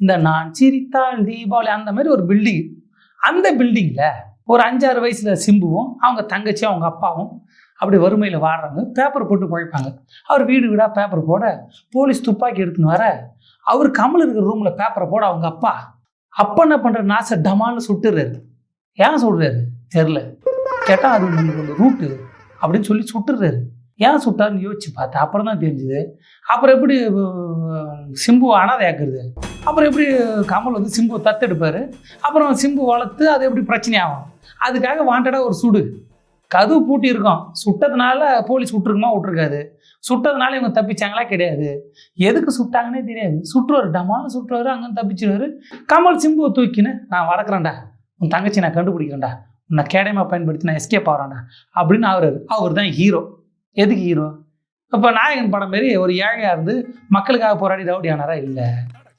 இந்த நான் சிரித்தால் தீபாவளி அந்த மாதிரி ஒரு பில்டிங் அந்த பில்டிங்கில் ஒரு அஞ்சாறு வயசுல சிம்புவும் அவங்க தங்கச்சியும் அவங்க அப்பாவும் அப்படி வறுமையில் வாடுறாங்க. பேப்பர் போட்டு பழைப்பாங்க அவர் வீடு வீடாக பேப்பர் போட போலீஸ் துப்பாக்கி எடுத்துன்னு வர அவர் கமல் இருக்கிற ரூமில் பேப்பரை போட அவங்க அப்பா. அப்பா என்ன பண்ணுற நாச டமால்னு சுட்டுறாரு. ஏன் சுடுறாரு தெரில கேட்டால் அது நம்மளோட ரூட்டு அப்படின்னு சொல்லி சுட்டுறாரு. ஏன் சுட்டாருன்னு யோசிச்சு பார்த்தேன் அப்புறம் தான் தெரிஞ்சுது. அப்புறம் எப்படி அஹ், அனாதை அனாதையாக்குறது? அப்புறம் எப்படி கமல் வந்து சிம்பு தத்தெடுப்பார்? அப்புறம் சிம்பு வளர்த்து அது எப்படி பிரச்சனையாகும்? அதுக்காக வாண்டடாக ஒரு சுடு. கதவு பூட்டி இருக்கும். சுட்டதுனால போலீஸ் விட்டுருக்குமா? விட்டுருக்காது. சுட்டதுனால இவங்க தப்பிச்சாங்களா? கிடையாது. எதுக்கு சுட்டாங்கன்னே தெரியாது. சுற்றுவார் டமாலும் சுற்றுவார் அங்கே தப்பிச்சிருவாரு. கமல் சிம்புவை தூக்கின்னு நான் வளர்க்குறேன்டா. உன் தங்கச்சி நான் கண்டுபிடிக்கிறேன்டா. உன்னை கேடயமாக பயன்படுத்தி நான் எஸ்கேப் ஆகிறேன்டா. அப்படின்னு அவர் அவர் தான் ஹீரோ எதுக்கு ஹீரோ இப்போ நாயகன் படம் மாரி ஒரு ஏழையாக இருந்து மக்களுக்காக போராடி ரவுடி ஆனாரா? இல்லை.